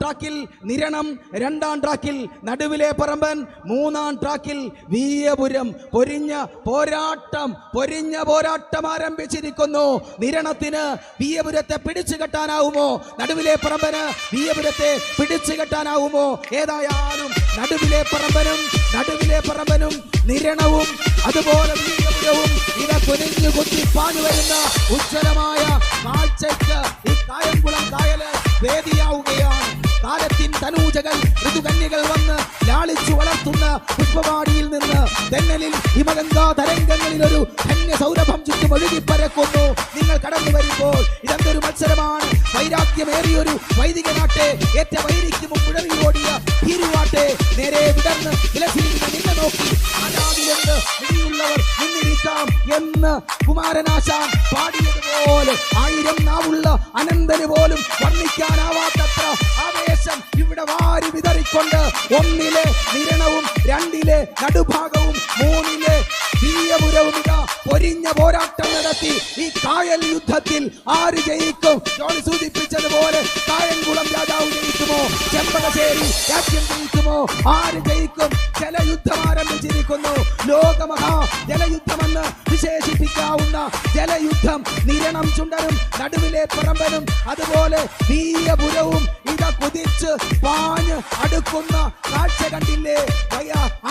ട്രാക്കിൽ നിരണം രണ്ടാം ട്രാക്കിൽ നടുവിലെ പറമ്പൻ മൂന്നാം ട്രാക്കിൽ വീയപുരം പൊരിഞ്ഞ പോരാട്ടം പൊരിഞ്ഞ പോരാട്ടം ആരംഭിച്ചിരിക്കുന്നു. നിരണത്തിന് വീയപുരത്തെ പിടിച്ചു കെട്ടാനാവുമോ? നടുവിലെ പറമ്പന് വീയപുരത്തെ പിടിച്ചു കെട്ടാനാവുമോ? ഏതായാലും നടുവിലെ പറമ്പനും നടുവിലെ പറമ്പനും നിരണവും അതുപോലെ വീയപുരവും ഇവ കുനിഞ്ഞു കുത്തി പാഞ്ഞു വരുന്ന ഉജ്ജ്വലമായ കാഴ്ചയ്ക്ക് ഈ കായംകുളം കായൽ വേദിയാവുകയാണ്. പുഷ്പവാടിയിൽ നിന്ന് തെന്നലിൽ ഹിമഗംഗാ തരംഗങ്ങളിൽ ഒരു ധന്യ സൗരഭം ചുറ്റും ഒഴുകി പരക്കുന്നു. നിങ്ങൾ കടന്നു വരുമ്പോൾ ഇതെന്തൊരു മത്സരമാണ്? വൈരാഗ്യമേറിയൊരു വൈദിക നാട്ടെ ഏറ്റ വൈരിക്ക് മുമ്പുഴറി ഓടിയ ഭീരുവാട്ടെ നേരെ വിടർന്ന് വിലസിരിക്കുന്ന നിന്നെ നോക്കി എന്ന് കുമാരനാശാൻ പാടിയതുപോലെ ആയിരം നാവുള്ള അനന്തന് പോലും വർണിക്കാനാവാത്തത്ര ആവേശം ഇവിടെ വാരി വിതറിക്കൊണ്ട് ഒന്നിലെ നിരണവും രണ്ടിലെ നടുഭാഗവും മൂന്നിലെ തീയപുരവും ഇതാ പൊരിഞ്ഞ പോരാട്ടം നടത്തി ഈ കായൽ യുദ്ധത്തിൽ ആര് ജയിക്കും? സൂചിപ്പിച്ചതുപോലെ കായംകുളം രാജാവ് ജയിക്കുമോ? ചെമ്പകശ്ശേരി രാജ്യം ജയിക്കുമോ? ആര് ജയിക്കും? ജലയുദ്ധം ആരംഭിച്ചിരിക്കുന്നു. ലോകമഹാ ജലയുദ്ധമെന്ന് വിശേഷിപ്പിക്കാവുന്ന ജലയുദ്ധം നിരണം ചുണ്ടനും നടുവിലെ പറമ്പനും അതുപോലെ നീയപുരവും ഇത കുതിച്ച് പാഞ്ഞ് അടുക്കുന്ന കാഴ്ച കണ്ടില്ലേ?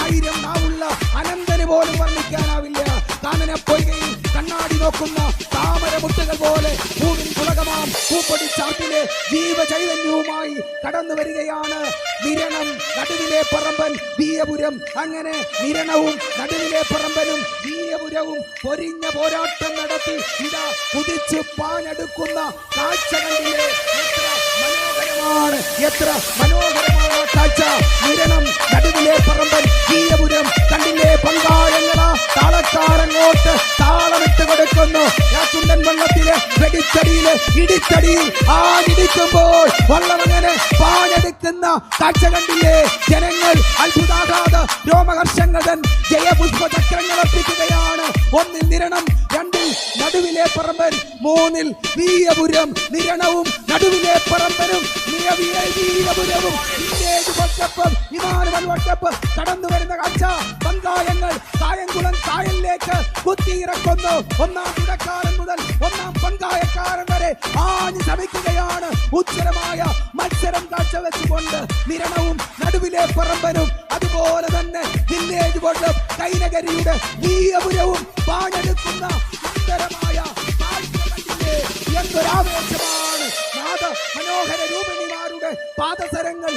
ആയിരം നാവുള്ള അനന്തന് പോലും വർണിക്കാനാവില്ല. കാനന പൊയ്കയിൽ കണ്ണാടി നോക്കുന്ന താമര മുട്ടുകൾ പോലെ ഭൂമിൻ പുളകമാം പൂപ്പൊടി ചാട്ടിലെ ജീവചൈതന്യവുമായി കടന്നു വരികയാണ്. നിരണം നടുവിലെ പറമ്പൻ വീയപുരം അങ്ങനെ നിരണവും നടുവിലെ പറമ്പനും വീയപുരവും പൊരിഞ്ഞ പോരാട്ടം നടത്തി ഇതാ കുതിച്ച് പാഞ്ഞെടുക്കുന്ന കാഴ്ച എത്ര മനോഹരമാണ് എത്ര മനോഹരമാണ് ആ കാഴ്ച. നിരണം നടുവിലെ പറമ്പൻ വീയപുരം കണ്ണിലെ പങ്കാളങ്ങള താളക്കാരങ്ങോട്ട് താളമിട്ട് കൊടുക്കുന്നു. ആ ചുണ്ടൻ വള്ളത്തിലെ വെടിച്ചടിയിൽ ഇടിച്ചടിയിൽ ആടിടിക്കുമ്പോൾ വള്ളം അങ്ങനെ പാഞ്ഞെടുക്കുന്ന കാഴ്ച കണ്ടില്ലേ? ജനങ്ങൾ അത്ഭുതാഘാത രോമകർഷങ്ങതൻ ജയപുഷ്പ ചക്രങ്ങൾ അർപ്പിക്കുകയാണ്. ഒന്നിൽ നിരണം രണ്ടിൽ നടുവിലെ പറമ്പൻ മൂന്നിൽ വീയപുരം നിരണവും നടുവിലെ പറമ്പനും നിയ- വീയ- വീയപുരവും വില്ലേജ് വട്ടപ്പം ഇമാനുവൽ വട്ടപ്പ് കടന്നു വരുന്ന കാഴ്ച. പങ്കായങ്ങൾ കായംകുളം കായലിലേക്ക് കുത്തിയിറക്കുന്നു ഒന്നാം ഇടക്കാരൻ മുതൽ ഒന്നാം പങ്കായക്കാരൻ വരെ ആഞ്ഞു ശ്രമിക്കുകയാണ് ഉജ്ജ്വലമായ മത്സരം കാഴ്ചവെച്ചുകൊണ്ട് നിരണവും നടുവിലെ പറമ്പനും അതുപോലെ തന്നെ വില്ലേജ് ബോർഡും കൈനകരിയുടെ വീയപുരവും പാഞ്ഞെടുക്കുന്ന സുന്ദരമായ? എന്തൊരാവേശമാണ്. നാദ മനോഹര രൂപിണിമാരുടെ പാദസരങ്ങൾ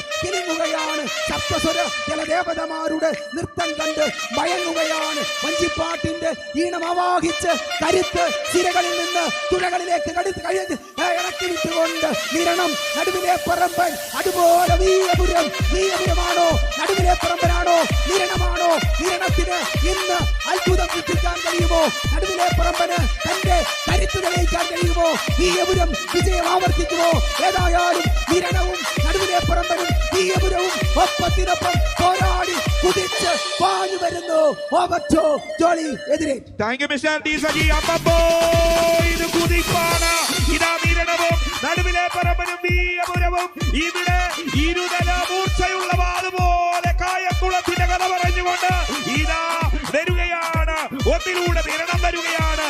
സപ്തസ്വര ജലദേവതമാരുടെ നൃത്തം കണ്ട് മയങ്ങുകയാണ്. വഞ്ചിപ്പാട്ടിന്റെ ഈണം അവാഹിച്ച് കരുത്ത് സിരകളിൽ നിന്ന് തുഴകളിലേക്ക് ഇറക്കി വിട്ടുകൊണ്ട് നിരണം നടുവിലെ പറമ്പൻ. അതുപോലെ വീരപുരം. വീരപുരമാണോ? നടുവിലെ പറമ്പനാണോ? നിരണമാണോ? നിരണത്തിന് ഇന്ന് അത്ഭുതം സൃഷ്ടിക്കാൻ കഴിയുമോ? നടുവിലെ പറമ്പന് തന്റെ കരുത്ത് തെളിയിക്കാൻ കഴിയുമോ? വീരപുരം വിജയം ആവർത്തിക്കുമോ? ഏതായാലും നിരണവും നടുവിലെ പറമ്പനും വീയപുരവും ഒപ്പത്തിനൊപ്പം പോരാടി കുതിച്ച് പാഞ്ഞു വരുന്നു. ഓവറ്റോ ജോളി എതിരെ. Thank you mister D Saji അമ്മപ്പോ ഇത് കുതിപ്പാണ്. ഇതാ നീരണവും നടുവിലെ പറമ്പനും വീയപുരവും ഇവിടെ ഇരുതല മൂർച്ചയുള്ള വാതുപോലെ കായംകുളത്തിന്റെ കഥ പറഞ്ഞുകൊണ്ട് ഇതാ വരുകയാണ്. ഒന്നിലൂടെ നിരണം വരികയാണ്.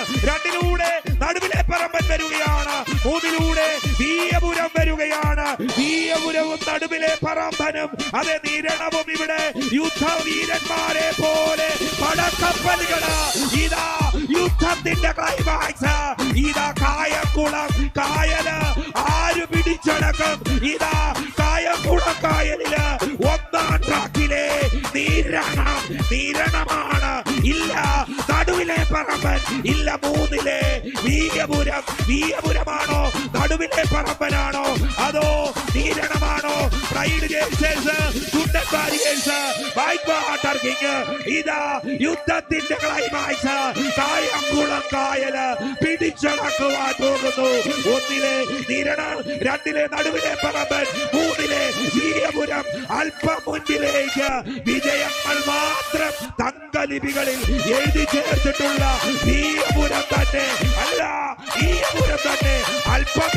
വരികയാണ്. മൂന്നിലൂടെ വീയപുരം വരികയാണ്. വീയപുരവും നടുവിലെ പറമ്പനും അതെ നിരണവും ഇവിടെ യുദ്ധവീരന്മാരെ പോലെ പടക്കപ്പലുകൾ. ഇതാ യുദ്ധത്തിന്റെ ക്ലൈമാക്സ് ഇതാ കായക്കുളം കായൽ. ആര് പിടിച്ചടക്കും? ഇതാ കായക്കുളം കായലിൽ ഒന്നാം ട്രാക്കിലെ നിരണം. നീരണമാണ് പറമ്പൻ. ഇല്ല മൂന്നിലെ വീയപുരം വീയപുരമാണോ നടുവിലെ പറമ്പനാണോ? അതോ നീരണമാണോ പ്രൈഡ് ജേഴ്സേഴ്സ് യുദ്ധത്തിന്റെ ക്ലൈമാക്സ് കായംകുളം കായൽ പിടിച്ചടക്കുവാൻ പോകുന്നു. ഒന്നിലെ നിരണ രണ്ടിലെ നടുവിലെ പറമ്പൻ മൂന്നിലെ വീയപുരം അല്പം മുൻപിലേക്ക് വിജയങ്ങൾ മാത്രം തങ്കലിപികളിൽ എഴുതി ചേർത്തിട്ടുള്ള വീയപുരം തന്നെ അല്ല വീയപുരം തന്നെ അല്പം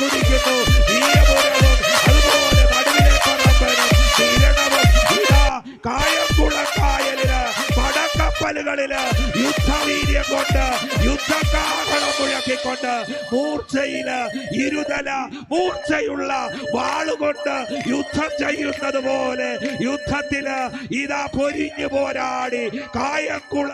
കുടിക്കുന്നു വീയപുരവും കപ്പലുകളിൽ യുദ്ധവീര്യം കൊണ്ട് യുദ്ധകാഹളം മുഴക്കിക്കൊണ്ട് മൂർച്ചയിൽ ഇരുതല മൂർച്ചയുള്ള വാളുകൊണ്ട് യുദ്ധം ചെയ്യുന്നത് പോലെ യുദ്ധത്തിൽ ഇതാ പൊരിഞ്ഞു പോരാടി കായംകുള